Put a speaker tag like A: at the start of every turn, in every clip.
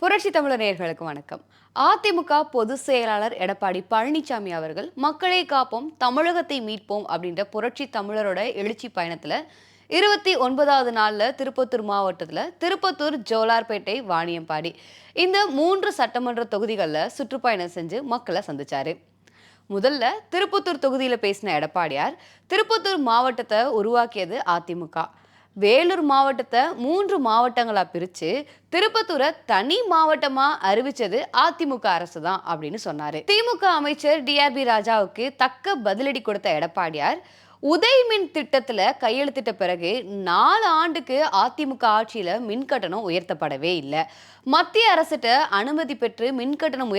A: புரட்சி தமிழர் நேயர்களுக்கு வணக்கம். அதிமுக பொதுச் செயலாளர் எடப்பாடி பழனிசாமி அவர்கள் மக்களை காப்போம் தமிழகத்தை மீட்போம் அப்படின்ற புரட்சி தமிழரோட எழுச்சி பயணத்துல இருபத்தி ஒன்பதாவது நாளில் திருப்பத்தூர் மாவட்டத்தில் திருப்பத்தூர் ஜோலார்பேட்டை வாணியம்பாடி இந்த மூன்று சட்டமன்ற தொகுதிகளில் சுற்றுப்பயணம் செஞ்சு மக்களை சந்திச்சாரு. முதல்ல திருப்பத்தூர் தொகுதியில் பேசின எடப்பாடியார் திருப்பத்தூர் மாவட்டத்தை உருவாக்கியது அதிமுக. வேலூர் மாவட்டத்தை மூன்று மாவட்டங்களா பிரித்து திருப்பத்தூரை தனி மாவட்டமா அறிவிச்சது அதிமுக அரசு தான் அப்படின்னு சொன்னாரு. திமுக அமைச்சர் டிஆர்பி ராஜாவுக்கு தக்க பதிலடி கொடுத்த எடப்பாடியார் உதய் மின் திட்டத்தில் கையெழுத்திட்ட பிறகு நாலு ஆண்டுக்கு அதிமுக ஆட்சியில் மின் கட்டணம் உயர்த்தப்படவே இல்லை. மத்திய அரசிட்ட அனுமதி பெற்று மின் கட்டணம்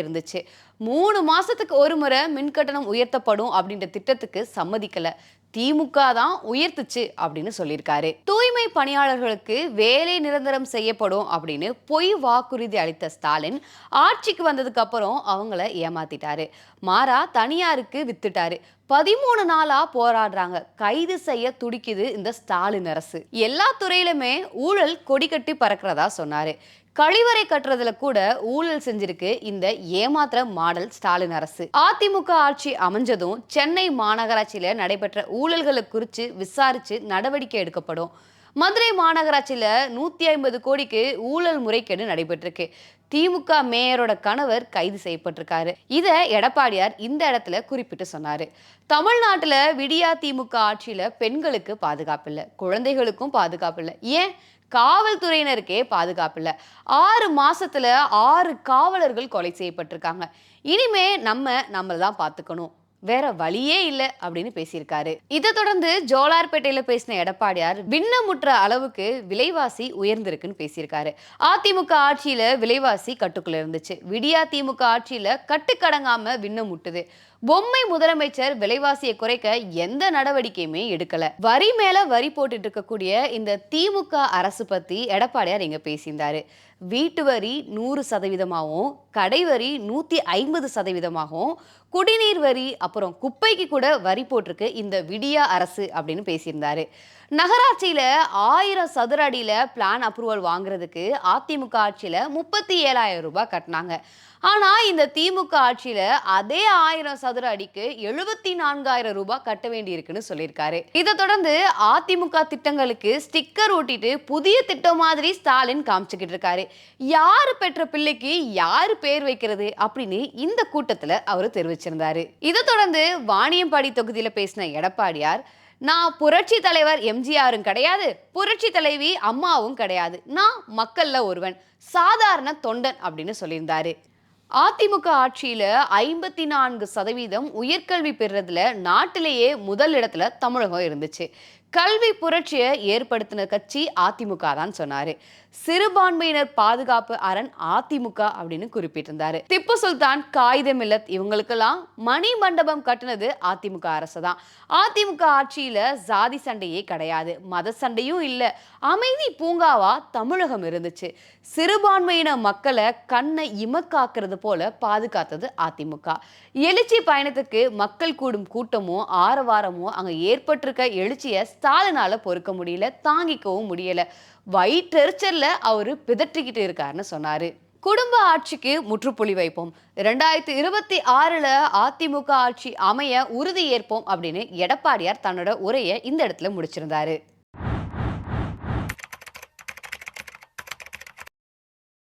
A: இருந்துச்சு. மூணு மாசத்துக்கு ஒரு முறை மின் கட்டணம் உயர்த்தப்படும் அப்படின்ற திட்டத்துக்கு சம்மதிக்கல. திமுக தான் உயர்த்துச்சு அப்படின்னு சொல்லியிருக்காரு. தூய்மை பணியாளர்களுக்கு வேலை நிரந்தரம் செய்யப்படும் அப்படின்னு பொய் வாக்குறுதி அளித்த ஸ்டாலின் ஆட்சிக்கு வந்ததுக்கு அப்புறம் அவங்கள ஏமாத்திட்டாரு. மாறா தனியாருக்கு வித்துட்டாரு. பதிமூணு நாளா போராடுறாங்க. கைது செய்ய துடிக்குது இந்த ஸ்டாலின் அரசு. எல்லா துறையிலுமே ஊழல் கொடி கட்டி பறக்கிறதா சொன்னாரு. கழிவறை கட்டுறதுல கூட ஊழல் செஞ்சிருக்கு இந்த ஏமாத்திர மாடல் ஸ்டாலின் அரசு. அதிமுக ஆட்சி அமைஞ்சதும் சென்னை மாநகராட்சியில நடைபெற்ற ஊழல்களை குறித்து விசாரிச்சு நடவடிக்கை எடுக்கப்படும். மதுரை மாநகராட்சியில நூத்தி ஐம்பது கோடிக்கு ஊழல் முறைகேடு நடைபெற்றிருக்கு. திமுக மேயரோட கணவர் கைது செய்யப்பட்டிருக்காரு. இத எடப்பாடியார் இந்த இடத்துல குறிப்பிட்டு சொன்னாரு. தமிழ்நாட்டுல விடியா திமுக ஆட்சியில பெண்களுக்கு பாதுகாப்பு இல்லை குழந்தைகளுக்கும் பாதுகாப்பு இல்லை. ஏன்? காவல்துறையினருக்கே பாதுகாப்பு இல்லை. ஆறு மாசத்துல ஆறு காவலர்கள் கொலை செய்யப்பட்டிருக்காங்க. இனிமே நம்ம நம்மள தான் பார்த்துக்கணும் வேற வழியே இல்லை அப்படின்னு பேசியிருக்காரு. இதை தொடர்ந்து ஜோலார்பேட்டையில பேசின எடப்பாடியார் விண்ணமுற்ற அளவுக்கு விலைவாசி உயர்ந்திருக்குன்னு பேசியிருக்காரு. அதிமுக ஆட்சியில விலைவாசி கட்டுக்குள்ள இருந்துச்சு. விடியா திமுக ஆட்சியில கட்டுக்கடங்காம விண்ணமுட்டுது பொம்மை முதலமைச்சர் விலைவாசியை குறைக்க எந்த நடவடிக்கையுமே எடுக்கல. வரி மேல வரி போட்டுட்டு இருக்கக்கூடிய இந்த திமுக அரசு பத்தி எடப்பாடியார் இங்க பேசியிருந்தாரு. வீட்டு வரி நூறு சதவீதமாகவும் கடை வரி நூத்தி ஐம்பது சதவீதமாகவும் குடிநீர் வரி அப்புறம் குப்பைக்கு கூட வரி போட்டிருக்கு இந்த விடியா அரசு அப்படின்னு பேசியிருந்தாரு. நகராட்சியில ஆயிரம் சதுர அடியில பிளான் அப்ரூவல் வாங்குறதுக்கு அதிமுக ஆட்சியில முப்பத்தி ஏழாயிரம் ரூபாய் கட்டினாங்க. ஆனா இந்த திமுக ஆட்சியில அதே ஆயிரம் சதுர அடிக்கு எழுபத்தி நான்காயிரம் ரூபாய் கட்ட வேண்டி இருக்குன்னு சொல்லியிருக்காரு. இதை தொடர்ந்து அதிமுக திட்டங்களுக்கு ஸ்டிக்கர் ஒட்டிட்டு புதிய திட்டம் மாதிரி ஸ்டாலின் காமிச்சுக்கிட்டு இருக்காரு. யாரு பெற்ற பிள்ளைக்கு யாரு பேர் வைக்கிறது அப்படின்னு இந்த கூட்டத்துல அவர் தெரிவிச்சிருந்தாரு. இதை தொடர்ந்து வாணியம்பாடி தொகுதியில பேசின எடப்பாடியார் நான் புரட்சி தலைவர் எம்ஜிஆரும் கிடையாது புரட்சி தலைவி அம்மாவும் கிடையாது. நான் மக்கள்ல ஒருவன் சாதாரண தொண்டன் அப்படின்னு சொல்லியிருந்தாரு. அதிமுக ஆட்சியில ஐம்பத்தி நான்கு சதவீதம் உயர்கல்வி பெறுறதுல நாட்டிலேயே முதல் இடத்துல தமிழகம் இருந்துச்சு. கல்வி புரட்சியை ஏற்படுத்தின கட்சி அதிமுக தான் சொன்னாரு. சிறுபான்மையினர் பாதுகாப்பு அரண் அதிமுக அப்படின்னு குறிப்பிட்டிருந்தாரு. திப்பு சுல்தான் காகித மில்லத் இவங்களுக்கெல்லாம் மணி மண்டபம் கட்டினது அதிமுக அரசு தான் அதிமுக ஆட்சியில ஜாதி சண்டையே கிடையாது. மத சண்டையும் இல்லை. அமைதி பூங்காவா தமிழகம் இருந்துச்சு. சிறுபான்மையின மக்களை கண்ணை இமக்காக்குறது போல பாதுகாத்தது அதிமுக. எழுச்சி பயணத்துக்கு மக்கள் கூடும் கூட்டமும் ஆரவாரமும் அங்க ஏற்பட்டிருக்க எழுச்சியை ஸ்டாலினால் பொறுக்க முடியல தாங்கிக்கவும் முடியலை. வயிற்றெரிச்சலில் அவர் பிதற்றிக்கிட்டு இருக்காருன்னு சொன்னாரு. குடும்ப ஆட்சிக்கு முற்றுப்புள்ளி வைப்போம். ரெண்டாயிரத்தி இருபத்தி ஆறுல அதிமுக ஆட்சி அமைய உறுதி ஏற்போம் அப்படின்னு எடப்பாடியார் தன்னோட உரையை இந்த இடத்துல முடிச்சிருந்தாரு.